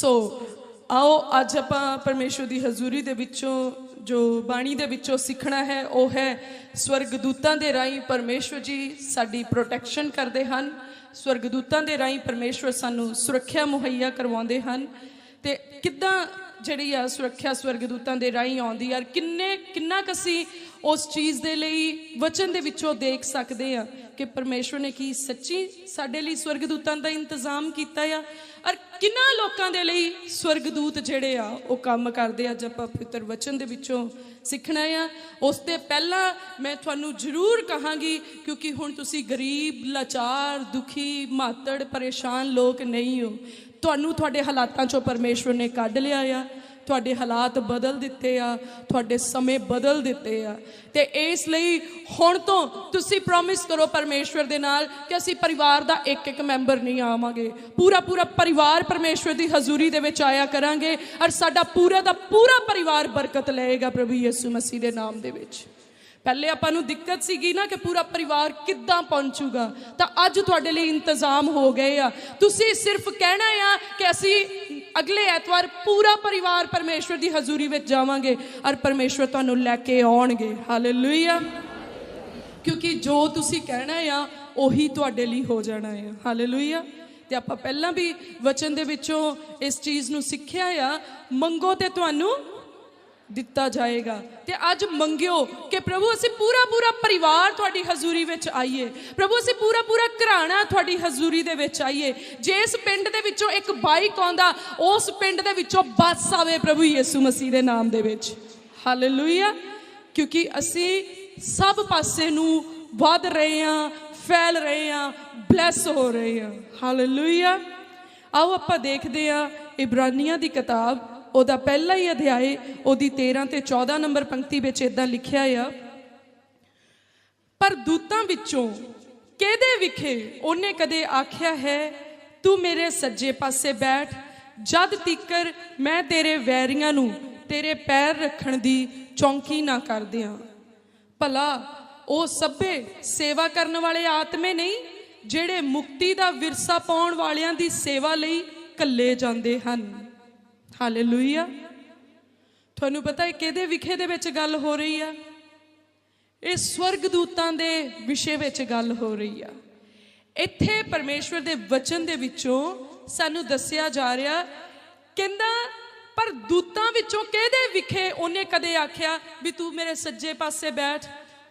ਸੋ ਆਓ ਅੱਜ ਆਪਾਂ ਪਰਮੇਸ਼ਵਰ ਦੀ ਹਜ਼ੂਰੀ ਦੇ ਵਿੱਚੋਂ, ਜੋ ਬਾਣੀ ਦੇ ਵਿੱਚੋਂ ਸਿੱਖਣਾ ਹੈ, ਉਹ ਹੈ ਸਵਰਗਦੂਤਾਂ ਦੇ ਰਾਹੀਂ ਪਰਮੇਸ਼ਵਰ ਜੀ ਸਾਡੀ ਪ੍ਰੋਟੈਕਸ਼ਨ ਕਰਦੇ ਹਨ। ਸਵਰਗਦੂਤਾਂ ਦੇ ਰਾਹੀਂ ਪਰਮੇਸ਼ਵਰ ਸਾਨੂੰ ਸੁਰੱਖਿਆ ਮੁਹੱਈਆ ਕਰਵਾਉਂਦੇ ਹਨ। ਤੇ ਕਿੱਦਾਂ ਜਿਹੜੀ ਆ ਸੁਰੱਖਿਆ ਸਵਰਗਦੂਤਾਂ ਦੇ ਰਾਹੀਂ ਆਉਂਦੀ ਆ ਕਿੰਨੇ, ਕਿੰਨਾ ਕੁ ਅਸੀਂ ਉਸ ਚੀਜ਼ ਦੇ ਲਈ ਵਚਨ ਦੇ ਵਿੱਚੋਂ ਦੇਖ ਸਕਦੇ ਆ ਕਿ ਪਰਮੇਸ਼ਵਰ ਨੇ ਕੀ ਸੱਚੀ ਸਾਡੇ ਲਈ ਸਵਰਗਦੂਤਾਂ ਦਾ ਇੰਤਜ਼ਾਮ ਕੀਤਾ ਆ, ਔਰ ਕਿੰਨਾ ਲੋਕਾਂ ਦੇ ਲਈ ਸਵਰਗਦੂਤ ਜਿਹੜੇ ਆ, ਉਹ ਕੰਮ ਕਰਦੇ ਆ ਜਦ ਆਪਾਂ ਪਵਿੱਤਰ ਵਚਨ ਦੇ ਵਿੱਚੋਂ ਸਿੱਖਣਾ ਆ। ਉਸ ਤੇ ਪਹਿਲਾਂ ਮੈਂ ਤੁਹਾਨੂੰ ਜ਼ਰੂਰ ਕਹਾਂਗੀ, ਕਿਉਂਕਿ ਹੁਣ ਤੁਸੀਂ ਗਰੀਬ, ਲਾਚਾਰ, ਦੁਖੀ, ਮਾਤੜ, ਪਰੇਸ਼ਾਨ ਲੋਕ ਨਹੀਂ ਹੋ। ਤੁਹਾਨੂੰ ਤੁਹਾਡੇ ਹਾਲਾਤਾਂ ਚੋਂ ਪਰਮੇਸ਼ਵਰ ਨੇ ਕੱਢ ਲਿਆ ਆ, ਤੁਹਾਡੇ ਹਾਲਾਤ ਬਦਲ ਦਿੱਤੇ ਆ, ਤੁਹਾਡੇ ਸਮੇਂ ਬਦਲ ਦਿੱਤੇ ਆ। ਤੇ ਇਸ ਲਈ ਹੁਣ ਤੋਂ ਤੁਸੀਂ ਪ੍ਰੋਮਿਸ ਕਰੋ ਪਰਮੇਸ਼ਵਰ ਦੇ ਨਾਲ ਕਿ ਅਸੀਂ ਪਰਿਵਾਰ ਦਾ ਇੱਕ ਇੱਕ ਮੈਂਬਰ ਨਹੀਂ ਆਵਾਂਗੇ। ਪੂਰਾ ਪੂਰਾ ਪਰਿਵਾਰ ਪਰਮੇਸ਼ਵਰ ਦੀ ਹਜ਼ੂਰੀ ਦੇ ਵਿੱਚ ਆਇਆ ਕਰਾਂਗੇ ਔਰ ਸਾਡਾ ਪੂਰਾ ਦਾ ਪੂਰਾ ਪਰਿਵਾਰ ਬਰਕਤ ਲਏਗਾ ਪ੍ਰਭੂ ਯਿਸੂ ਮਸੀਹ ਦੇ ਨਾਮ ਦੇ ਵਿੱਚ। ਪਹਿਲੇ ਆਪਾਂ ਨੂੰ ਦਿੱਕਤ ਸੀਗੀ ਨਾ ਕਿ ਪੂਰਾ ਪਰਿਵਾਰ ਕਿੱਦਾਂ ਪਹੁੰਚੂਗਾ। ਤਾਂ ਅੱਜ ਤੁਹਾਡੇ ਲਈ ਇੰਤਜ਼ਾਮ ਹੋ ਗਏ ਆ। ਤੁਸੀਂ ਸਿਰਫ ਕਹਿਣਾ ਆ ਕਿ ਅਸੀਂ ਅਗਲੇ ਐਤਵਾਰ ਪੂਰਾ ਪਰਿਵਾਰ ਪਰਮੇਸ਼ਵਰ ਦੀ ਹਜ਼ੂਰੀ ਵਿੱਚ ਜਾਵਾਂਗੇ ਔਰ ਪਰਮੇਸ਼ਵਰ ਤੁਹਾਨੂੰ ਲੈ ਕੇ ਆਉਣਗੇ। ਹਾਲੇਲੂਇਆ ਕਿਉਂਕਿ ਜੋ ਤੁਸੀਂ ਕਹਿਣਾ ਆ, ਉਹੀ ਤੁਹਾਡੇ ਲਈ ਹੋ ਜਾਣਾ ਆ। ਹਾਲੇਲੂਇਆ ਤੇ ਆਪਾਂ ਪਹਿਲਾਂ ਵੀ ਵਚਨ ਦੇ ਵਿੱਚੋਂ ਇਸ ਚੀਜ਼ ਨੂੰ ਸਿੱਖਿਆ ਆ। ਮੰਗੋ ਤੇ ਤੁਹਾਨੂੰ ਦਿੱਤਾ ਜਾਏਗਾ। ਤੇ ਅੱਜ ਮੰਗਿਓ ਕਿ ਪ੍ਰਭੂ, ਅਸੀਂ ਪੂਰਾ ਪੂਰਾ ਪਰਿਵਾਰ ਤੁਹਾਡੀ ਹਜ਼ੂਰੀ ਵਿੱਚ ਆਈਏ। ਪ੍ਰਭੂ, ਅਸੀਂ ਪੂਰਾ ਪੂਰਾ ਘਰਾਣਾ ਤੁਹਾਡੀ ਹਜ਼ੂਰੀ ਦੇ ਵਿੱਚ ਆਈਏ। ਜਿਸ ਪਿੰਡ ਦੇ ਵਿੱਚੋਂ ਇੱਕ ਬਾਈਕ ਆਉਂਦਾ ਉਸ ਪਿੰਡ ਦੇ ਵਿੱਚੋਂ ਬੱਸ ਆਵੇ ਪ੍ਰਭੂ ਯਿਸੂ ਮਸੀਹ ਦੇ ਨਾਮ ਦੇ ਵਿੱਚ। ਹਾਲੇਲੂਇਆ ਕਿਉਂਕਿ ਅਸੀਂ ਸਭ ਪਾਸੇ ਨੂੰ ਵੱਧ ਰਹੇ ਹਾਂ, ਫੈਲ ਰਹੇ ਹਾਂ ਬਲੈਸ ਹੋ ਰਹੇ ਹਾਂ। ਹਾਲੇਲੂਇਆ ਆਓ ਆਪਾਂ ਦੇਖਦੇ ਹਾਂ ਇਬਰਾਨੀਆਂ ਦੀ ਕਿਤਾਬ। ਉਹਦਾ ਪਹਿਲਾ ਹੀ ਅਧਿਆਏ ਉਹਦੀ 13 ਤੇ 14 ਨੰਬਰ ਪੰਕਤੀ ਵਿੱਚ ਇਦਾਂ ਲਿਖਿਆ ਆ, ਪਰ ਦੂਤਾਂ ਵਿੱਚੋਂ ਕਿਹਦੇ ਵਿਖੇ ਉਹਨੇ ਕਦੇ ਆਖਿਆ ਹੈ, ਤੂੰ ਮੇਰੇ ਸੱਜੇ ਪਾਸੇ ਬੈਠ, ਜਦ ਤੀਕਰ ਮੈਂ ਤੇਰੇ ਵੈਰੀਆਂ ਨੂੰ ਤੇਰੇ ਪੈਰ ਰੱਖਣ ਦੀ ਚੌਂਕੀ ਨਾ ਕਰ ਦਿਆਂ ਭਲਾ ਉਹ ਸਭੇ ਸੇਵਾ ਕਰਨ ਵਾਲੇ ਆਤਮੇ ਨਹੀਂ, ਜਿਹੜੇ ਮੁਕਤੀ ਦਾ ਵਿਰਸਾ ਪਾਉਣ ਵਾਲਿਆਂ ਦੀ ਸੇਵਾ ਲਈ ਕੱਲੇ ਜਾਂਦੇ ਹਨ। ਹਾਲੇਲੂਇਆ ਤੁਹਾਨੂੰ ਪਤਾ ਹੈ ਕਿਹਦੇ ਵਿਖੇ ਦੇ ਵਿੱਚ ਗੱਲ ਹੋ ਰਹੀ ਆ? ਇਹ ਸਵਰਗਦੂਤਾਂ ਦੇ ਵਿਸ਼ੇ ਵਿੱਚ ਗੱਲ ਹੋ ਰਹੀ ਆ। ਇੱਥੇ ਪਰਮੇਸ਼ਵਰ ਦੇ ਵਚਨ ਦੇ ਵਿੱਚੋਂ ਸਾਨੂੰ ਦੱਸਿਆ ਜਾ ਰਿਹਾ, ਕਹਿੰਦਾ, ਪਰ ਦੂਤਾਂ ਵਿੱਚੋਂ ਕਿਹਦੇ ਵਿਖੇ ਉਹਨੇ ਕਦੇ ਆਖਿਆ ਵੀ ਤੂੰ ਮੇਰੇ ਸੱਜੇ ਪਾਸੇ ਬੈਠ?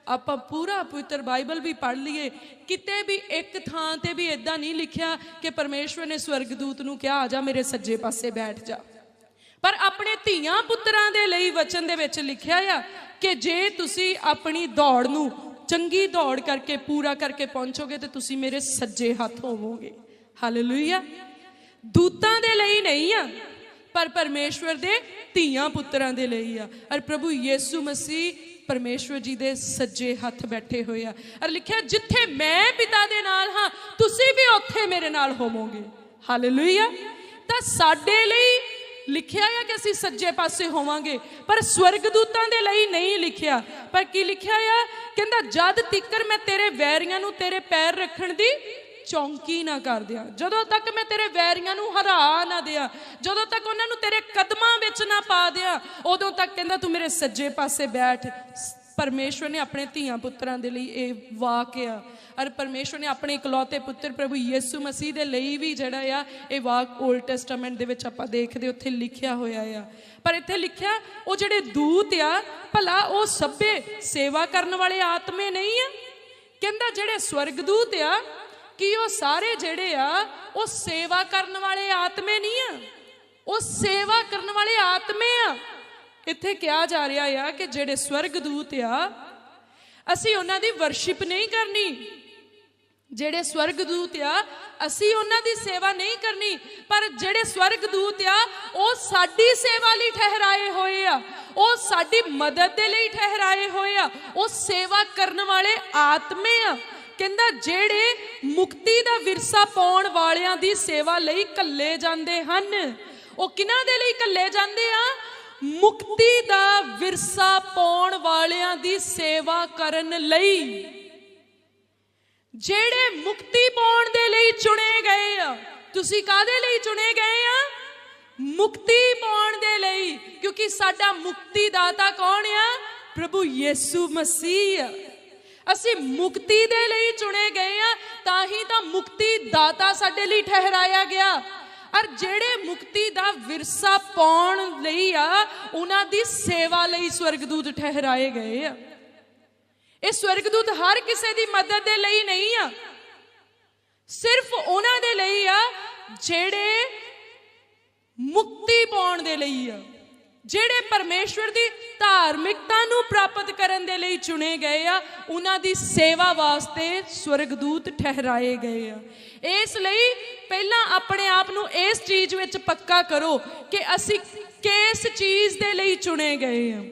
ਆਪਾਂ ਪੂਰਾ ਪਵਿੱਤਰ ਬਾਈਬਲ ਵੀ ਪੜ੍ਹ ਲਈਏ। ਕਿਤੇ ਵੀ ਇੱਕ ਥਾਂ ਤੇ ਵੀ ਇਦਾਂ ਨਹੀਂ ਲਿਖਿਆ ਕਿ ਪਰਮੇਸ਼ਵਰ ਨੇ ਸਵਰਗਦੂਤ ਨੂੰ ਕਿਹਾ, ਆ ਜਾ ਮੇਰੇ ਸੱਜੇ ਪਾਸੇ ਬੈਠ ਜਾ। ਪਰ ਆਪਣੇ ਧੀਆਂ ਪੁੱਤਰਾਂ ਦੇ ਲਈ ਵਚਨ ਦੇ ਵਿੱਚ ਲਿਖਿਆ ਆ ਕਿ ਜੇ ਤੁਸੀਂ ਆਪਣੀ ਦੌੜ ਨੂੰ ਚੰਗੀ ਦੌੜ ਕਰਕੇ ਪੂਰਾ ਕਰਕੇ ਪਹੁੰਚੋਗੇ ਤੇ ਤੁਸੀਂ ਮੇਰੇ ਸੱਜੇ ਹੱਥ ਹੋਵੋਗੇ। ਹਾਲੇਲੂਇਆ ਦੂਤਾਂ ਦੇ ਲਈ ਨਹੀਂ ਆ, ਪਰ ਪਰਮੇਸ਼ਵਰ ਦੇ ਧੀਆਂ ਪੁੱਤਰਾਂ ਦੇ ਲਈ ਆ। ਔਰ ਪ੍ਰਭੂ ਯੀਸੂ ਮਸੀਹ ਪਰਮੇਸ਼ਵਰ ਜੀ ਦੇ ਸੱਜੇ ਹੱਥ ਬੈਠੇ ਹੋਏ ਆ। ਔਰ ਲਿਖਿਆ, ਜਿੱਥੇ ਮੈਂ ਪਿਤਾ ਦੇ ਨਾਲ ਹਾਂ, ਤੁਸੀਂ ਵੀ ਉੱਥੇ ਮੇਰੇ ਨਾਲ ਹੋਵੋਗੇ। ਹਾਲੇਲੂਇਆ ਤਾਂ ਸਾਡੇ ਲਈ ਲਿਖਿਆ ਆ ਕਿ ਅਸੀਂ ਸੱਜੇ ਪਾਸੇ ਹੋਵਾਂਗੇ, ਪਰ ਸਵਰਗਦੂਤਾਂ ਦੇ ਲਈ ਨਹੀਂ ਲਿਖਿਆ। ਪਰ ਕੀ ਲਿਖਿਆ ਆ? ਕਹਿੰਦਾ, ਜਦ ਤਿੱਕਰ ਮੈਂ ਤੇਰੇ ਵੈਰੀਆਂ ਨੂੰ ਤੇਰੇ ਪੈਰ ਰੱਖਣ ਦੀ ਚੌਂਕੀ ਨਾ ਕਰ ਦਿਆਂ, ਜਦੋਂ ਤੱਕ ਮੈਂ ਤੇਰੇ ਵੈਰੀਆਂ ਨੂੰ ਹਰਾ ਨਾ ਦਿਆਂ, ਜਦੋਂ ਤੱਕ ਉਹਨਾਂ ਨੂੰ ਤੇਰੇ ਕਦਮਾਂ ਵਿੱਚ ਨਾ ਪਾ ਦਿਆਂ, ਉਦੋਂ ਤੱਕ ਕਹਿੰਦਾ, ਤੂੰ ਮੇਰੇ ਸੱਜੇ ਪਾਸੇ ਬੈਠ। ਪਰਮੇਸ਼ਵਰ ਨੇ ਆਪਣੇ ਧੀਆਂ ਪੁੱਤਰਾਂ ਦੇ ਲਈ ਇਹ ਵਾਕਿਆ ਔਰ ਪਰਮੇਸ਼ਵਰ ਨੇ ਆਪਣੇ ਇਕਲੌਤੇ ਪੁੱਤਰ ਪ੍ਰਭੂ ਯਿਸੂ ਮਸੀਹ ਦੇ ਲਈ ਵੀ ਜਿਹੜਾ ਆ, ਇਹ ਵਾਕ 올ਡ ਟੈਸਟਾਮੈਂਟ ਦੇ ਵਿੱਚ ਆਪਾਂ ਦੇਖਦੇ ਉੱਥੇ ਲਿਖਿਆ ਹੋਇਆ ਆ। ਪਰ ਇੱਥੇ ਲਿਖਿਆ, ਉਹ ਜਿਹੜੇ ਦੂਤ ਆ, ਭਲਾ ਉਹ ਸਭੇ ਸੇਵਾ ਕਰਨ ਵਾਲੇ ਆਤਮੇ ਨਹੀਂ ਆ? ਕਹਿੰਦਾ ਜਿਹੜੇ ਸਵਰਗਦੂਤ ਆ, ਕਿ ਉਹ ਸਾਰੇ ਜਿਹੜੇ ਆ, ਉਹ ਸੇਵਾ ਕਰਨ ਵਾਲੇ ਆਤਮੇ ਨਹੀਂ ਆ? ਉਹ ਸੇਵਾ ਕਰਨ ਵਾਲੇ ਆਤਮੇ ਆ। ਇੱਥੇ ਕਿਹਾ ਜਾ ਰਿਹਾ ਆ ਕਿ ਜਿਹੜੇ ਸਵਰਗਦੂਤ ਆ, ਅਸੀਂ ਉਹਨਾਂ ਦੀ ਵਰਸ਼ਿਪ ਨਹੀਂ ਕਰਨੀ। ਜਿਹੜੇ ਸਵਰਗਦੂਤ ਆ, ਅਸੀਂ ਉਹਨਾਂ ਦੀ ਸੇਵਾ ਨਹੀਂ ਕਰਨੀ, ਪਰ ਜਿਹੜੇ ਸਵਰਗਦੂਤ ਆ, ਉਹ ਸਾਡੀ ਸੇਵਾ ਲਈ ਠਹਿਰਾਏ ਹੋਏ ਆ। ਉਹ ਸਾਡੀ ਮਦਦ ਦੇ ਲਈ ਠਹਿਰਾਏ ਹੋਏ ਆ। ਉਹ ਸੇਵਾ ਕਰਨ ਵਾਲੇ ਆਤਮੇ ਆ। ਕਹਿੰਦਾ, ਜਿਹੜੇ ਮੁਕਤੀ ਦਾ ਵਿਰਸਾ ਪਾਉਣ ਵਾਲਿਆਂ ਦੀ ਸੇਵਾ ਲਈ ਕੱਲੇ ਜਾਂਦੇ ਹਨ, ਉਹ ਕਿਹਨਾਂ ਦੇ ਲਈ ਕੱਲੇ ਜਾਂਦੇ ਆ? ਮੁਕਤੀ ਦਾ ਵਿਰਸਾ ਪਾਉਣ ਵਾਲਿਆਂ ਦੀ ਸੇਵਾ ਕਰਨ ਲਈ। ਜਿਹੜੇ ਮੁਕਤੀ ਪਾਉਣ ਦੇ ਲਈ ਚੁਣੇ ਗਏ ਆ, ਤੁਸੀਂ ਕਾਦੇ ਲਈ ਚੁਣੇ ਗਏ ਆ? ਮੁਕਤੀ ਪਾਉਣ ਦੇ ਲਈ, ਕਿਉਂਕਿ ਸਾਡਾ ਮੁਕਤੀ ਦਾਤਾ ਕੌਣ ਆ? ਪ੍ਰਭੂ ਯੀਸੂ ਮਸੀਹ ਅਸੀਂ ਮੁਕਤੀ ਦੇ ਲਈ ਚੁਣੇ ਗਏ ਆ, ਤਾਂ ਹੀ ਤਾਂ ਮੁਕਤੀ ਦਾਤਾ ਸਾਡੇ ਲਈ ਠਹਿਰਾਇਆ ਗਿਆ। ਔਰ ਜਿਹੜੇ ਮੁਕਤੀ ਦਾ ਵਿਰਸਾ ਪਾਉਣ ਲਈ ਆ, ਉਹਨਾਂ ਦੀ ਸੇਵਾ ਲਈ ਸਵਰਗਦੂਤ ਠਹਿਰਾਏ ਗਏ ਆ। ਇਹ ਸਵਰਗਦੂਤ ਹਰ ਕਿਸੇ ਦੀ ਮਦਦ ਦੇ ਲਈ ਨਹੀਂ ਆ। ਸਿਰਫ ਉਹਨਾਂ ਦੇ ਲਈ ਆ ਜਿਹੜੇ ਮੁਕਤੀ ਪਾਉਣ ਦੇ ਲਈ ਆ। ਜਿਹੜੇ ਪਰਮੇਸ਼ਵਰ ਦੀ ਧਾਰਮਿਕਤਾ ਨੂੰ ਪ੍ਰਾਪਤ ਕਰਨ ਦੇ ਲਈ ਚੁਣੇ ਗਏ ਆ, ਉਹਨਾਂ ਦੀ ਸੇਵਾ ਵਾਸਤੇ ਸਵਰਗਦੂਤ ਠਹਿਰਾਏ ਗਏ ਆ। ਇਸ ਲਈ ਪਹਿਲਾਂ ਆਪਣੇ ਆਪ ਨੂੰ ਇਸ ਚੀਜ਼ ਵਿੱਚ ਪੱਕਾ ਕਰੋ ਕਿ ਅਸੀਂ ਕਿਸ ਚੀਜ਼ ਦੇ ਲਈ ਚੁਣੇ ਗਏ ਆ।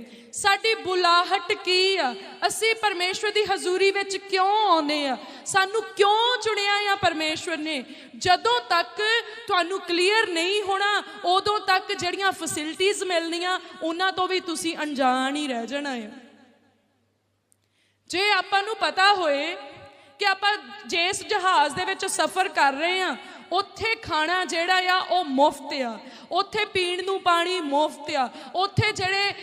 ਸਾਡੀ ਬੁਲਾਹਟ ਕੀ ਆ? ਅਸੀਂ ਪਰਮੇਸ਼ਵਰ ਦੀ ਹਜ਼ੂਰੀ ਵਿੱਚ ਕਿਉਂ ਆਉਂਦੇ ਆ? ਸਾਨੂੰ ਕਿਉਂ ਚੁਣਿਆ ਆ ਪਰਮੇਸ਼ਵਰ ਨੇ? ਜਦੋਂ ਤੱਕ ਤੁਹਾਨੂੰ ਕਲੀਅਰ ਨਹੀਂ ਹੋਣਾ, ਉਦੋਂ ਤੱਕ ਜਿਹੜੀਆਂ ਫੈਸਿਲਿਟੀਆਂ ਮਿਲਣੀਆਂ, ਉਹਨਾਂ ਤੋਂ ਵੀ ਤੁਸੀਂ ਅਣਜਾਣ ਹੀ ਰਹਿ ਜਾਣਾ ਆ। ਜੇ ਆਪਾਂ ਨੂੰ ਪਤਾ ਹੋਏ ਕਿ ਆਪਾਂ ਜਿਸ ਜਹਾਜ਼ ਦੇ ਵਿੱਚ ਸਫ਼ਰ ਕਰ ਰਹੇ ਆ ਉੱਥੇ ਖਾਣਾ ਜਿਹੜਾ ਆ, ਉਹ ਮੁਫਤ ਆ। ਉੱਥੇ ਪੀਣ ਨੂੰ ਪਾਣੀ ਮੁਫਤ ਆ। ਉੱਥੇ ਜਿਹੜੇ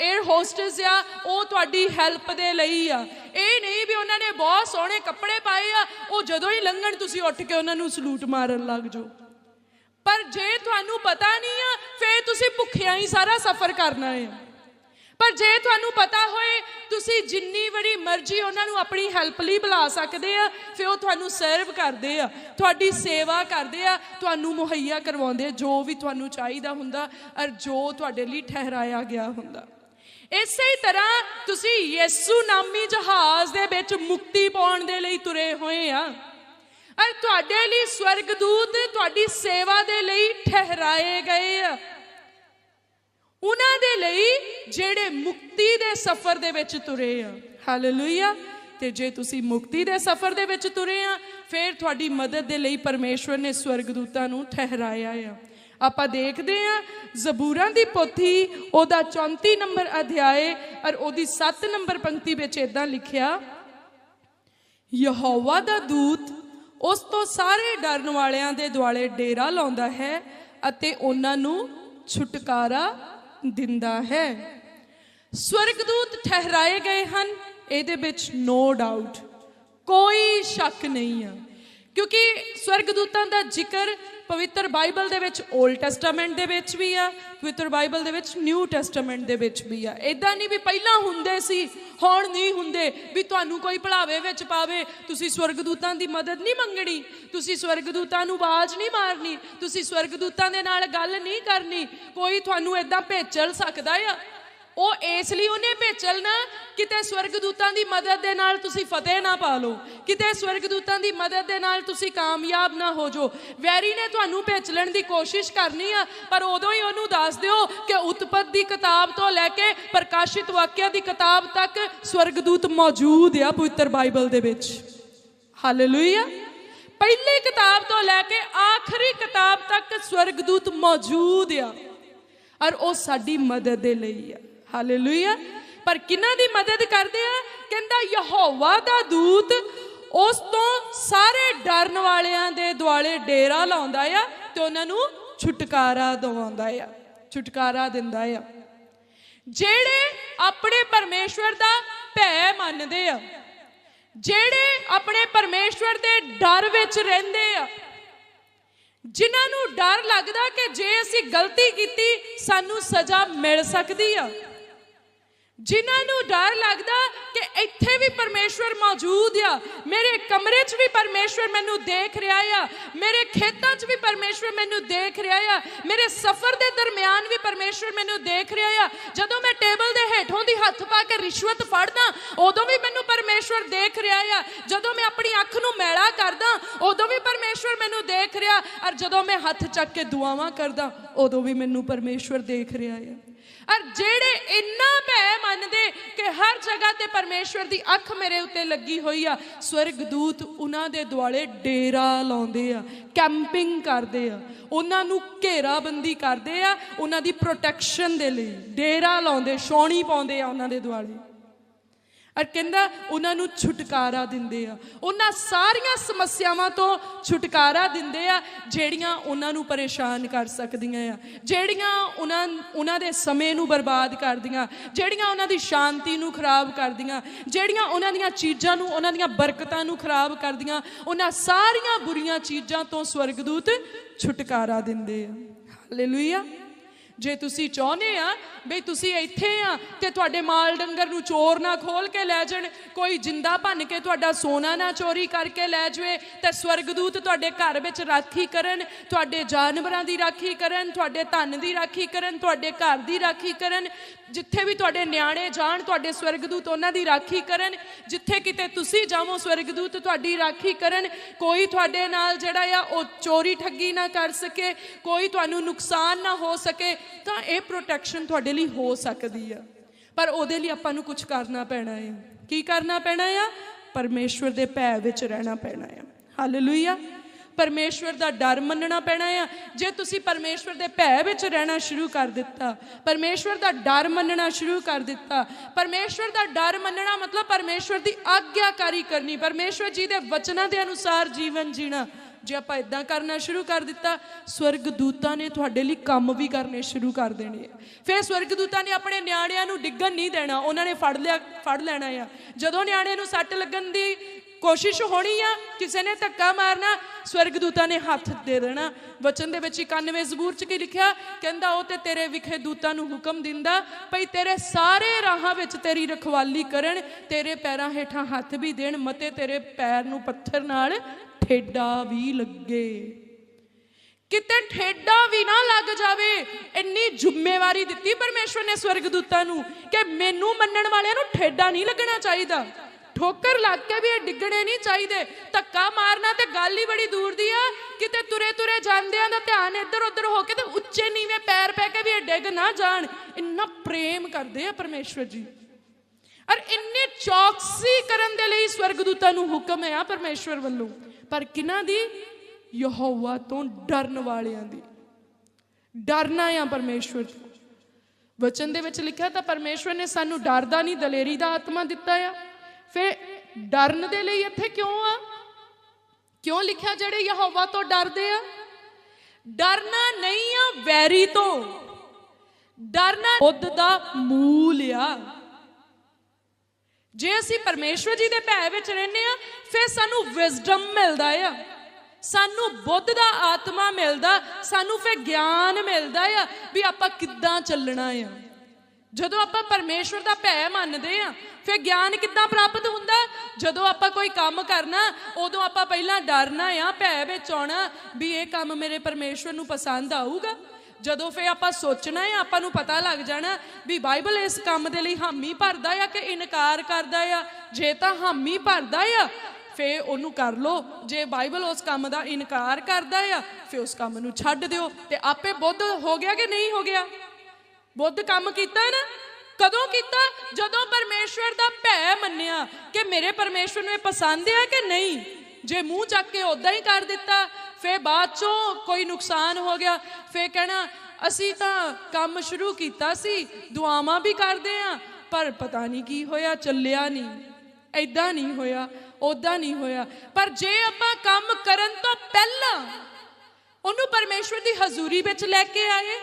에ਅਰ ਹੋਸਟਸ ਆ, ਉਹ ਤੁਹਾਡੀ ਹੈਲਪ ਦੇ ਲਈ ਆ। ਇਹ ਨਹੀਂ ਵੀ ਉਹਨਾਂ ਨੇ ਬਹੁਤ ਸੋਹਣੇ ਕੱਪੜੇ ਪਾਏ ਆ, ਉਹ ਜਦੋਂ ਹੀ ਲੰਘਣ ਤੁਸੀਂ ਉੱਠ ਕੇ ਉਹਨਾਂ ਨੂੰ ਸਲੂਟ ਮਾਰਨ ਲੱਗ ਜਾਓ। ਪਰ ਜੇ ਤੁਹਾਨੂੰ ਪਤਾ ਨਹੀਂ ਆ, ਫੇਰ ਤੁਸੀਂ ਭੁੱਖਿਆਂ ਹੀ ਸਾਰਾ ਸਫ਼ਰ ਕਰਨਾ ਹੈ ਪਰ ਜੇ ਤੁਹਾਨੂੰ ਪਤਾ ਹੋਏ, ਤੁਸੀਂ ਜਿੰਨੀ ਵਾਰੀ ਮਰਜ਼ੀ ਉਹਨਾਂ ਨੂੰ ਆਪਣੀ ਹੈਲਪ ਲਈ ਬੁਲਾ ਸਕਦੇ ਆ, ਫਿਰ ਉਹ ਤੁਹਾਨੂੰ ਸਰਵ ਕਰਦੇ ਆ, ਤੁਹਾਡੀ ਸੇਵਾ ਕਰਦੇ ਆ, ਤੁਹਾਨੂੰ ਮੁਹੱਈਆ ਕਰਵਾਉਂਦੇ ਆ, ਜੋ ਵੀ ਤੁਹਾਨੂੰ ਚਾਹੀਦਾ ਹੁੰਦਾ ਔਰ ਜੋ ਤੁਹਾਡੇ ਲਈ ਠਹਿਰਾਇਆ ਗਿਆ ਹੁੰਦਾ। ਇਸੇ ਤਰ੍ਹਾਂ ਤੁਸੀਂ ਯਿਸੂ ਨਾਮੀ ਜਹਾਜ਼ ਦੇ ਵਿੱਚ ਮੁਕਤੀ ਪਾਉਣ ਦੇ ਲਈ ਤੁਰੇ ਹੋਏ ਆ। ਔਰ ਤੁਹਾਡੇ ਲਈ ਸਵਰਗਦੂਤ ਤੁਹਾਡੀ ਸੇਵਾ ਦੇ ਲਈ ਠਹਿਰਾਏ ਗਏ ਆ। ਉਹਨਾਂ ਦੇ ਲਈ ਜਿਹੜੇ ਮੁਕਤੀ ਦੇ ਸਫ਼ਰ ਦੇ ਵਿੱਚ ਤੁਰੇ ਆ। ਹਾਲੇਲੂਇਆ ਤੇ ਜੇ ਤੁਸੀਂ ਮੁਕਤੀ ਦੇ ਸਫ਼ਰ ਦੇ ਵਿੱਚ ਤੁਰੇ ਆ, ਫਿਰ ਤੁਹਾਡੀ ਮਦਦ ਦੇ ਲਈ ਪਰਮੇਸ਼ਵਰ ਨੇ ਸਵਰਗਦੂਤਾਂ ਨੂੰ ਠਹਿਰਾਇਆ ਆ। ਆਪਾਂ ਦੇਖਦੇ ਆ, ਜ਼ਬੂਰਾਂ ਦੀ ਪੋਥੀ, ਉਹਦਾ 34 ਨੰਬਰ ਅਧਿਆਏ ਔਰ ਉਹਦੀ 7 ਨੰਬਰ ਪੰਕਤੀ ਵਿੱਚ ਇਦਾਂ ਲਿਖਿਆ, ਯਹੋਵਾ ਦਾ ਦੂਤ ਉਸ ਤੋਂ ਸਾਰੇ ਡਰਨ ਵਾਲਿਆਂ ਦੇ ਦੁਆਲੇ ਡੇਰਾ ਲਾਉਂਦਾ ਹੈ ਅਤੇ ਉਹਨਾਂ ਨੂੰ ਛੁਟਕਾਰਾ ਦਿੰਦਾ ਹੈ। ਸਵਰਗਦੂਤ ਠਹਿਰਾਏ ਗਏ ਹਨ ਇਹਦੇ ਵਿੱਚ ਨੋ ਡਾਊਟ ਕੋਈ ਸ਼ੱਕ ਨਹੀਂ ਆ। ਕਿਉਂਕਿ ਸਵਰਗਦੂਤਾਂ ਦਾ ਜ਼ਿਕਰ ਪਵਿੱਤਰ ਬਾਈਬਲ ਦੇ ਵਿੱਚ 올ਡ ਟੈਸਟਾਮੈਂਟ ਦੇ ਵਿੱਚ ਵੀ ਆ, ਪਵਿੱਤਰ ਬਾਈਬਲ ਦੇ ਵਿੱਚ ਨਿਊ ਟੈਸਟਾਮੈਂਟ ਦੇ ਵਿੱਚ ਵੀ ਆ। ਇਦਾਂ ਨਹੀਂ ਵੀ ਪਹਿਲਾਂ ਹੁੰਦੇ ਸੀ, ਹੁਣ ਨਹੀਂ ਹੁੰਦੇ, ਵੀ ਤੁਹਾਨੂੰ ਕੋਈ ਭਲਾਵੇ ਵਿੱਚ ਪਾਵੇ, ਤੁਸੀਂ ਸਵਰਗਦੂਤਾਂ ਦੀ ਮਦਦ ਨਹੀਂ ਮੰਗਣੀ, ਤੁਸੀਂ ਸਵਰਗਦੂਤਾਂ ਨੂੰ ਆਵਾਜ਼ ਨਹੀਂ ਮਾਰਨੀ, ਤੁਸੀਂ ਸਵਰਗਦੂਤਾਂ ਦੇ ਨਾਲ ਗੱਲ ਨਹੀਂ ਕਰਨੀ, ਕੋਈ ਤੁਹਾਨੂੰ ਇਦਾਂ ਭੇਚਲ ਸਕਦਾ ਆ। ਉਹ ਇਸ ਲਈ ਉਹਨੇ ਭੇਚਲਣਾ ਕਿਤੇ ਸਵਰਗਦੂਤਾਂ ਦੀ ਮਦਦ ਦੇ ਨਾਲ ਤੁਸੀਂ ਫਤਿਹ ਨਾ ਪਾ ਲਓ। ਕਿਤੇ ਸਵਰਗਦੂਤਾਂ ਦੀ ਮਦਦ ਦੇ ਨਾਲ ਤੁਸੀਂ ਕਾਮਯਾਬ ਨਾ ਹੋ ਜਾਓ। ਵੈਰੀ ਨੇ ਤੁਹਾਨੂੰ ਭੇਚਲਣ ਦੀ ਕੋਸ਼ਿਸ਼ ਕਰਨੀ ਆ, ਪਰ ਉਦੋਂ ਹੀ ਉਹਨੂੰ ਦੱਸ ਦਿਓ ਕਿ ਉਤਪਤ ਦੀ ਕਿਤਾਬ ਤੋਂ ਲੈ ਕੇ ਪ੍ਰਕਾਸ਼ਿਤ ਵਾਕਿਆ ਦੀ ਕਿਤਾਬ ਤੱਕ ਸਵਰਗਦੂਤ ਮੌਜੂਦ ਆ ਪਵਿੱਤਰ ਬਾਈਬਲ ਦੇ ਵਿੱਚ। ਹਾਲੇਲੂਇਆ ਪਹਿਲੀ ਕਿਤਾਬ ਤੋਂ ਲੈ ਕੇ ਆਖਰੀ ਕਿਤਾਬ ਤੱਕ ਸਵਰਗਦੂਤ ਮੌਜੂਦ ਆ। ਔਰ ਉਹ ਸਾਡੀ ਮਦਦ ਦੇ ਲਈ ਆ। ਹਾਲੇਲੂਇਆ ਪਰ ਕਿਹਨਾਂ ਦੀ ਮਦਦ ਕਰਦੇ ਆ? ਕਹਿੰਦਾ ਯਹੋਵਾ ਦਾ ਦੂਤ ਉਸ ਤੋਂ ਸਾਰੇ ਡਰਨ ਵਾਲਿਆਂ ਦੇ ਦੁਆਲੇ ਡੇਰਾ ਲਾਉਂਦਾ ਆ ਤੇ ਉਹਨਾਂ ਨੂੰ ਛੁਟਕਾਰਾ ਦਿਵਾਉਂਦਾ ਆ, ਛੁਟਕਾਰਾ ਦਿੰਦਾ ਆ। ਜਿਹੜੇ ਆਪਣੇ ਪਰਮੇਸ਼ਵਰ ਦਾ ਭੈ ਮੰਨਦੇ ਆ, ਜਿਹੜੇ ਆਪਣੇ ਪਰਮੇਸ਼ਵਰ ਦੇ ਡਰ ਵਿੱਚ ਰਹਿੰਦੇ ਆ, ਜਿਨ੍ਹਾਂ ਨੂੰ ਡਰ ਲੱਗਦਾ ਕਿ ਜੇ ਅਸੀਂ ਗਲਤੀ ਕੀਤੀ, ਸਾਨੂੰ ਸਜ਼ਾ ਮਿਲ ਸਕਦੀ ਆ। ਜਿਨ੍ਹਾਂ ਨੂੰ ਡਰ ਲੱਗਦਾ ਕਿ ਇੱਥੇ ਵੀ ਪਰਮੇਸ਼ਵਰ ਮੌਜੂਦ ਆ, ਮੇਰੇ ਕਮਰੇ 'ਚ ਵੀ ਪਰਮੇਸ਼ਵਰ ਮੈਨੂੰ ਦੇਖ ਰਿਹਾ ਆ, ਮੇਰੇ ਖੇਤਾਂ 'ਚ ਵੀ ਪਰਮੇਸ਼ਵਰ ਮੈਨੂੰ ਦੇਖ ਰਿਹਾ ਆ, ਮੇਰੇ ਸਫ਼ਰ ਦੇ ਦਰਮਿਆਨ ਵੀ ਪਰਮੇਸ਼ਵਰ ਮੈਨੂੰ ਦੇਖ ਰਿਹਾ ਆ। ਜਦੋਂ ਮੈਂ ਟੇਬਲ ਦੇ ਹੇਠੋਂ ਦੀ ਹੱਥ ਪਾ ਕੇ ਰਿਸ਼ਵਤ ਫੜਦਾ, ਉਦੋਂ ਵੀ ਮੈਨੂੰ ਪਰਮੇਸ਼ਵਰ ਦੇਖ ਰਿਹਾ ਆ। ਜਦੋਂ ਮੈਂ ਆਪਣੀ ਅੱਖ ਨੂੰ ਮੈਲਾ ਕਰਦਾ, ਉਦੋਂ ਵੀ ਪਰਮੇਸ਼ਵਰ ਮੈਨੂੰ ਦੇਖ ਰਿਹਾ। ਔਰ ਜਦੋਂ ਮੈਂ ਹੱਥ ਚੱਕ ਕੇ ਦੁਆਵਾਂ ਕਰਦਾ, ਉਦੋਂ ਵੀ ਮੈਨੂੰ ਪਰਮੇਸ਼ਵਰ ਦੇਖ ਰਿਹਾ ਆ। ਔਰ ਜਿਹੜੇ ਇੰਨਾ ਭੈ ਮੰਨਦੇ ਕਿ ਹਰ ਜਗ੍ਹਾ ਤੇ ਪਰਮੇਸ਼ਵਰ ਦੀ ਅੱਖ ਮੇਰੇ ਉੱਤੇ ਲੱਗੀ ਹੋਈ ਆ, ਸਵਰਗਦੂਤ ਉਹਨਾਂ ਦੇ ਦੁਆਲੇ ਡੇਰਾ ਲਾਉਂਦੇ ਆ, ਕੈਂਪਿੰਗ ਕਰਦੇ ਆ, ਉਹਨਾਂ ਨੂੰ ਘੇਰਾਬੰਦੀ ਕਰਦੇ ਆ, ਉਹਨਾਂ ਦੀ ਪ੍ਰੋਟੈਕਸ਼ਨ ਦੇ ਲਈ ਡੇਰਾ ਲਾਉਂਦੇ, ਛਾਉਣੀ ਪਾਉਂਦੇ ਆ ਉਹਨਾਂ ਦੇ ਦੁਆਲੇ। ਔਰ ਕਹਿੰਦਾ ਉਹਨਾਂ ਨੂੰ ਛੁਟਕਾਰਾ ਦਿੰਦੇ ਆ। ਉਹਨਾਂ ਸਾਰੀਆਂ ਸਮੱਸਿਆਵਾਂ ਤੋਂ ਛੁਟਕਾਰਾ ਦਿੰਦੇ ਆ, ਜਿਹੜੀਆਂ ਉਹਨਾਂ ਨੂੰ ਪਰੇਸ਼ਾਨ ਕਰ ਸਕਦੀਆਂ ਆ। ਜਿਹੜੀਆਂ ਉਹਨਾਂ ਉਹਨਾਂ ਦੇ ਸਮੇਂ ਨੂੰ ਬਰਬਾਦ ਕਰਦੀਆਂ, ਜਿਹੜੀਆਂ ਉਹਨਾਂ ਦੀ ਸ਼ਾਂਤੀ ਨੂੰ ਖਰਾਬ ਕਰਦੀਆਂ, ਜਿਹੜੀਆਂ ਉਹਨਾਂ ਦੀਆਂ ਚੀਜ਼ਾਂ ਨੂੰ, ਉਹਨਾਂ ਦੀਆਂ ਬਰਕਤਾਂ ਨੂੰ ਖਰਾਬ ਕਰਦੀਆਂ, ਉਹਨਾਂ ਸਾਰੀਆਂ ਬੁਰੀਆਂ ਚੀਜ਼ਾਂ ਤੋਂ ਸਵਰਗਦੂਤ ਛੁਟਕਾਰਾ ਦਿੰਦੇ ਆ। ਹਾਲੇਲੂਇਆ। ਜੇ ਤੁਸੀਂ ਚਾਹੁੰਦੇ ਆ ਬਈ ਤੁਸੀਂ ਇੱਥੇ ਆ ਤੇ ਤੁਹਾਡੇ ਮਾਲ ਡੰਗਰ ਨੂੰ ਚੋਰ ਨਾ ਖੋਲ ਕੇ ਲੈ ਜਾਣ, ਕੋਈ ਜਿੰਦਾ ਭੰਨ ਕੇ ਤੁਹਾਡਾ ਸੋਨਾ ਨਾ ਚੋਰੀ ਕਰਕੇ ਲੈ ਜਾਵੇ, ਤੇ ਸਵਰਗਦੂਤ ਤੁਹਾਡੇ ਘਰ ਵਿੱਚ ਰਾਖੀ ਕਰਨ, ਤੁਹਾਡੇ ਜਾਨਵਰਾਂ ਦੀ ਰਾਖੀ ਕਰਨ, ਤੁਹਾਡੇ ਧਨ ਦੀ ਰਾਖੀ ਕਰਨ, ਤੁਹਾਡੇ ਘਰ ਦੀ ਰਾਖੀ ਕਰਨ ਜਿੱਥੇ ਵੀ ਤੁਹਾਡੇ ਨਿਆਣੇ ਜਾਣ, ਤੁਹਾਡੇ ਸਵਰਗਦੂਤ ਉਹਨਾਂ ਦੀ ਰਾਖੀ ਕਰਨ, ਜਿੱਥੇ ਕਿਤੇ ਤੁਸੀਂ ਜਾਵੋ ਸਵਰਗਦੂਤ ਤੁਹਾਡੀ ਰਾਖੀ ਕਰਨ, ਕੋਈ ਤੁਹਾਡੇ ਨਾਲ ਜਿਹੜਾ ਆ ਉਹ ਚੋਰੀ ਠੱਗੀ ਨਾ ਕਰ ਸਕੇ, ਕੋਈ ਤੁਹਾਨੂੰ ਨੁਕਸਾਨ ਨਾ ਹੋ ਸਕੇ, ਤਾਂ ਇਹ ਪ੍ਰੋਟੈਕਸ਼ਨ ਤੁਹਾਡੇ ਲਈ ਹੋ ਸਕਦੀ ਆ। ਪਰ ਉਹਦੇ ਲਈ ਆਪਾਂ ਨੂੰ ਕੁਝ ਕਰਨਾ ਪੈਣਾ ਹੈ ਕੀ ਕਰਨਾ ਪੈਣਾ ਆ? ਪਰਮੇਸ਼ਵਰ ਦੇ ਭੈ ਵਿੱਚ ਰਹਿਣਾ ਪੈਣਾ ਆ। ਹਾਲੇਲੂਇਆ ਪਰਮੇਸ਼ਵਰ ਦਾ ਡਰ ਮੰਨਣਾ ਪੈਣਾ ਆ। ਜੇ ਤੁਸੀਂ ਪਰਮੇਸ਼ਵਰ ਦੇ ਭੈ ਵਿੱਚ ਰਹਿਣਾ ਸ਼ੁਰੂ ਕਰ ਦਿੱਤਾ, ਪਰਮੇਸ਼ਵਰ ਦਾ ਡਰ ਮੰਨਣਾ ਸ਼ੁਰੂ ਕਰ ਦਿੱਤਾ। ਪਰਮੇਸ਼ਵਰ ਦਾ ਡਰ ਮੰਨਣਾ ਮਤਲਬ ਪਰਮੇਸ਼ਵਰ ਦੀ ਆਗਿਆਕਾਰੀ ਕਰਨੀ, ਪਰਮੇਸ਼ਵਰ ਜੀ ਦੇ ਵਚਨਾਂ ਦੇ ਅਨੁਸਾਰ ਜੀਵਨ ਜੀਣਾ। ਜੇ ਆਪਾਂ ਇਦਾਂ ਕਰਨਾ ਸ਼ੁਰੂ ਕਰ ਦਿੱਤਾ ਸਵਰਗ ਦੂਤਾਂ ਨੇ ਤੁਹਾਡੇ ਲਈ ਕੰਮ ਵੀ ਕਰਨੇ ਸ਼ੁਰੂ ਕਰ ਦੇਣੇ ਆ। ਫਿਰ ਸਵਰਗ ਦੂਤਾਂ ਨੇ ਆਪਣੇ ਨਿਆਣਿਆਂ ਨੂੰ ਡਿੱਗਣ ਨਹੀਂ ਦੇਣਾ, ਉਹਨਾਂ ਨੇ ਫੜ ਲਿਆ, ਫੜ ਲੈਣਾ ਆ। ਜਦੋਂ ਨਿਆਣੇ ਨੂੰ ਸੱਟ ਲੱਗਣ ਦੀ ਕੋਸ਼ਿਸ਼ ਹੋਣੀ ਆ, ਕਿਸੇ ਨੇ ਧੱਕਾ ਮਾਰਨਾ ਸਵਰਗ ਦੂਤਾਂ ਨੇ ਹੱਥ ਦੇ ਦੇਣਾ। ਵਚਨ ਦੇ ਵਿੱਚ 91 ਜ਼ਬੂਰ ਚ ਕੀ ਲਿਖਿਆ? ਕਹਿੰਦਾ, ਉਹ ਤੇ ਤੇਰੇ ਵਿਖੇ ਦੂਤਾਂ ਨੂੰ ਹੁਕਮ ਦਿੰਦਾ, ਭਈ ਤੇਰੇ ਸਾਰੇ ਰਾਹਾਂ ਵਿੱਚ ਤੇਰੀ ਰਖਵਾਲੀ ਕਰਨ, ਤੇਰੇ ਪੈਰਾਂ ਹੇਠਾਂ ਹੱਥ ਵੀ ਦੇਣ, ਮਤੇ ਤੇਰੇ ਪੈਰ ਨੂੰ ਪੱਥਰ ਨਾਲ ਠੇਡਾ ਵੀ ਲੱਗੇ। ਕਿਤੇ ਠੇਡਾ ਵੀ ਨਾ ਲੱਗ ਜਾਵੇ, ਇੰਨੀ ਜ਼ਿੰਮੇਵਾਰੀ ਦਿੱਤੀ ਪਰਮੇਸ਼ਵਰ ਨੇ ਸਵਰਗਦੂਤਾਂ ਨੂੰ ਕਿ ਮੈਨੂੰ ਮੰਨਣ ਵਾਲਿਆਂ ਨੂੰ ਠੇਡਾ ਨਹੀਂ ਲੱਗਣਾ ਚਾਹੀਦਾ। ਠੋਕਰ ਲੱਗ ਕੇ ਵੀ ਇਹ ਡਿੱਗਣੇ ਨਹੀਂ ਚਾਹੀਦੇ। ਧੱਕਾ ਮਾਰਨਾ ਤੇ ਗੱਲ ਹੀ ਬੜੀ ਦੂਰ ਦੀ ਆ। ਕਿਤੇ ਤੁਰੇ ਤੁਰੇ ਜਾਂਦਿਆਂ ਦਾ ਧਿਆਨ ਇੱਧਰ ਉੱਧਰ ਹੋ ਕੇ ਤੇ ਉੱਚੇ ਨੀਵੇਂ ਪੈਰ ਪੈ ਕੇ ਵੀ ਇਹ ਡਿੱਗ ਨਾ ਜਾਣ। ਇੰਨਾ ਪ੍ਰੇਮ ਕਰਦੇ ਆ ਪਰਮੇਸ਼ਵਰ ਜੀ। ਔਰ ਇੰਨੇ ਚੌਕਸੀ ਕਰਨ ਦੇ ਲਈ ਸਵਰਗਦੂਤਾਂ ਨੂੰ ਹੁਕਮ ਹੈ ਆ ਪਰਮੇਸ਼ਵਰ ਵੱਲੋਂ। ਪਰ ਕਿਨਾਂ ਦੀ? ਯਹੋਵਾ ਤੋਂ ਡਰਨ ਵਾਲਿਆਂ ਦੀ। ਡਰਨਾ ਆ ਪਰਮੇਸ਼ਵਰ ਤੋਂ ਵਚਨ ਦੇ ਵਿੱਚ ਲਿਖਿਆ ਤਾਂ ਪਰਮੇਸ਼ਵਰ ਨੇ ਸਾਨੂੰ ਡਰਦਾ ਨਹੀਂ, ਦਲੇਰੀ ਦਾ ਆਤਮਾ ਦਿੱਤਾ ਆ। ਫਿਰ ਡਰਨ ਦੇ ਲਈ ਇੱਥੇ ਕਿਉਂ ਆ? ਕਿਉਂ ਲਿਖਿਆ ਜਿਹੜੇ ਯਹੋਵਾ ਤੋਂ ਡਰਦੇ ਆ? ਡਰਨਾ ਨਹੀਂ ਆ ਵੈਰੀ ਤੋਂ। ਡਰਨਾ ਬੁੱਧ ਦਾ ਮੂਲ ਆ। ਜੇ ਅਸੀਂ ਪਰਮੇਸ਼ਵਰ ਜੀ ਦੇ ਭੈ ਵਿੱਚ ਰਹਿੰਦੇ ਆ, ਫਿਰ ਸਾਨੂੰ ਵਿਜ਼ਡਮ ਮਿਲਦਾ ਆ। ਸਾਨੂੰ ਬੁੱਧ ਦਾ ਆਤਮਾ ਮਿਲਦਾ, ਸਾਨੂੰ ਫਿਰ ਗਿਆਨ ਮਿਲਦਾ ਆ ਵੀ ਆਪਾਂ ਕਿੱਦਾਂ ਚੱਲਣਾ ਆ। ਜਦੋਂ ਆਪਾਂ ਪਰਮੇਸ਼ਵਰ ਦਾ ਭੈ ਮੰਨਦੇ ਆ, ਫਿਰ ਗਿਆਨ ਕਿੱਦਾਂ ਪ੍ਰਾਪਤ ਹੁੰਦਾ? ਜਦੋਂ ਆਪਾਂ ਕੋਈ ਕੰਮ ਕਰਨਾ, ਉਦੋਂ ਆਪਾਂ ਪਹਿਲਾਂ ਡਰਨਾ ਆ, ਭੈ ਵਿੱਚ ਆਉਣਾ ਵੀ ਇਹ ਕੰਮ ਮੇਰੇ ਪਰਮੇਸ਼ਵਰ ਨੂੰ ਪਸੰਦ ਆਊਗਾ। ਜਦੋਂ ਫੇ ਆਪਾਂ ਸੋਚਣਾ ਹੈ ਆਪਾਂ ਨੂੰ ਪਤਾ ਲੱਗ ਜਾਣਾ ਵੀ ਬਾਈਬਲ ਇਸ ਕੰਮ ਦੇ ਲਈ ਹਾਮੀ ਭਰਦਾ ਆ ਕਿ ਇਨਕਾਰ ਕਰਦਾ ਆ। ਜੇ ਤਾਂ ਹਾਮੀ ਭਰਦਾ ਆ ਫੇ ਉਹਨੂੰ ਕਰ ਲੋ ਜੇ ਬਾਈਬਲ ਉਸ ਕੰਮ ਦਾ ਇਨਕਾਰ ਕਰਦਾ ਆ ਫੇ ਉਸ ਕੰਮ ਨੂੰ ਛੱਡ ਦਿਓ। ਤੇ ਆਪੇ ਬੁੱਧ ਹੋ ਗਿਆ ਕਿ ਨਹੀਂ ਹੋ ਗਿਆ? ਬੁੱਧ ਕੰਮ ਕੀਤਾ ਨਾ? ਕਦੋਂ ਕੀਤਾ? ਜਦੋਂ ਪਰਮੇਸ਼ਵਰ ਦਾ ਭੈ ਮੰਨਿਆ ਕਿ ਮੇਰੇ ਪਰਮੇਸ਼ਵਰ ਨੂੰ ਇਹ ਪਸੰਦ ਆ ਕਿ ਨਹੀਂ? ਜੇ ਮੂੰਹ ਚੱਕ ਕੇ ਉਦਾਂ ਹੀ ਕਰ ਦਿੱਤਾ ਫੇ ਬਾਅਦ ਚੋਂ ਕੋਈ ਨੁਕਸਾਨ ਹੋ ਗਿਆ। ਫੇ ਕਹਿਣਾ, ਅਸੀਂ ਤਾਂ ਕੰਮ ਸ਼ੁਰੂ ਕੀਤਾ ਸੀ, ਦੁਆਵਾਂ ਵੀ ਕਰਦੇ ਆ, ਪਰ ਪਤਾ ਨਹੀਂ ਕੀ ਹੋਇਆ, ਚੱਲਿਆ ਨਹੀਂ। ਐਦਾਂ ਨਹੀਂ ਹੋਇਆ ਉਦਾਂ ਨਹੀਂ ਹੋਇਆ। ਪਰ ਜੇ ਆਪਾਂ ਕੰਮ ਕਰਨ ਤੋਂ ਪਹਿਲਾਂ ਉਹਨੂੰ ਪਰਮੇਸ਼ਵਰ ਦੀ ਹਜ਼ੂਰੀ ਵਿੱਚ ਲੈ ਕੇ ਆਏ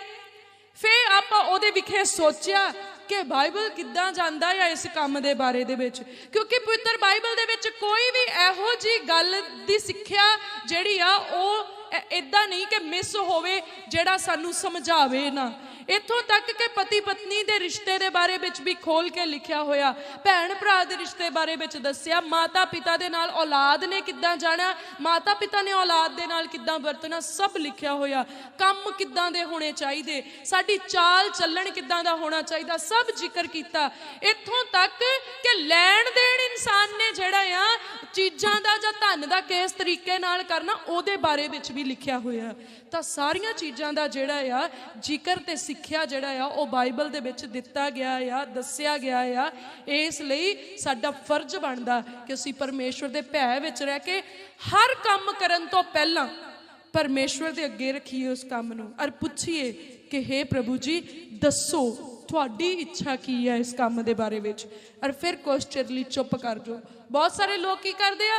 ਫੇ ਆਪਾਂ ਉਹਦੇ ਵਿਖੇ ਸੋਚਿਆ ਕਿ ਬਾਈਬਲ ਕਿੱਦਾਂ ਜਾਂਦਾ ਹੈ ਇਸ ਕੰਮ ਦੇ ਬਾਰੇ ਦੇ ਵਿੱਚ। ਕਿਉਂਕਿ ਪਵਿੱਤਰ ਬਾਈਬਲ ਦੇ ਵਿੱਚ ਕੋਈ ਵੀ ਇਹੋ ਜੀ ਗੱਲ ਦੀ ਸਿੱਖਿਆ ਜਿਹੜੀ ਆ, ਉਹ ਇਦਾਂ ਨਹੀਂ ਕਿ ਮਿਸ ਹੋਵੇ ਜਿਹੜਾ ਸਾਨੂੰ ਸਮਝਾਵੇ ਨਾ। ਇੱਥੋਂ ਤੱਕ ਕਿ ਪਤੀ ਪਤਨੀ ਦੇ ਰਿਸ਼ਤੇ ਦੇ ਬਾਰੇ ਵਿੱਚ ਵੀ ਖੋਲ ਕੇ ਲਿਖਿਆ ਹੋਇਆ, ਭੈਣ ਭਰਾ ਦੇ ਰਿਸ਼ਤੇ ਬਾਰੇ ਵਿੱਚ ਦੱਸਿਆ, ਮਾਤਾ ਪਿਤਾ ਦੇ ਨਾਲ ਔਲਾਦ ਨੇ ਕਿੱਦਾਂ ਜਾਣਾ, ਮਾਤਾ ਪਿਤਾ ਨੇ ਔਲਾਦ ਦੇ ਨਾਲ ਕਿੱਦਾਂ ਵਰਤਣਾ, ਸਭ ਲਿਖਿਆ ਹੋਇਆ, ਕੰਮ ਕਿੱਦਾਂ ਦੇ ਹੋਣੇ ਚਾਹੀਦੇ, ਸਾਡੀ ਚਾਲ ਚੱਲਣ ਕਿੱਦਾਂ ਦਾ ਹੋਣਾ ਚਾਹੀਦਾ, ਸਭ ਜ਼ਿਕਰ ਕੀਤਾ। ਇੱਥੋਂ ਤੱਕ ਕਿ ਲੈਣ ਦੇਣ ਇਨਸਾਨ ਨੇ ਜਿਹੜਾ ਆ, ਚੀਜ਼ਾਂ ਦਾ ਜਾਂ ਧਨ ਦਾ ਕਿਸ ਤਰੀਕੇ ਨਾਲ ਕਰਨਾ, ਉਹਦੇ ਬਾਰੇ ਵਿੱਚ ਵੀ ਲਿਖਿਆ ਹੋਇਆ। ਤਾਂ ਸਾਰੀਆਂ ਚੀਜ਼ਾਂ ਦਾ ਜਿਹੜਾ ਆ, ਜ਼ਿਕਰ ਤੇ ਸਿੱਖਿਆ ਜਿਹੜਾ ਆ, ਉਹ ਬਾਈਬਲ ਦੇ ਵਿੱਚ ਦਿੱਤਾ ਗਿਆ ਆ, ਦੱਸਿਆ ਗਿਆ ਆ। ਇਸ ਲਈ ਸਾਡਾ ਫਰਜ਼ ਬਣਦਾ ਕਿ ਅਸੀਂ ਪਰਮੇਸ਼ਵਰ ਦੇ ਭੈ ਵਿੱਚ ਰਹਿ ਕੇ ਹਰ ਕੰਮ ਕਰਨ ਤੋਂ ਪਹਿਲਾਂ ਪਰਮੇਸ਼ਵਰ ਦੇ ਅੱਗੇ ਰੱਖੀਏ ਉਸ ਕੰਮ ਨੂੰ ਔਰ ਪੁੱਛੀਏ ਕਿ हे ਪ੍ਰਭੂ ਜੀ, ਦੱਸੋ ਤੁਹਾਡੀ ਇੱਛਾ ਕੀ ਹੈ ਇਸ ਕੰਮ ਦੇ ਬਾਰੇ ਵਿੱਚ? ਔਰ ਫਿਰ ਕੁਛ ਲਈ ਚੁੱਪ ਕਰ ਜਾਓ। ਬਹੁਤ ਸਾਰੇ ਲੋਕ ਕੀ ਕਰਦੇ ਆ?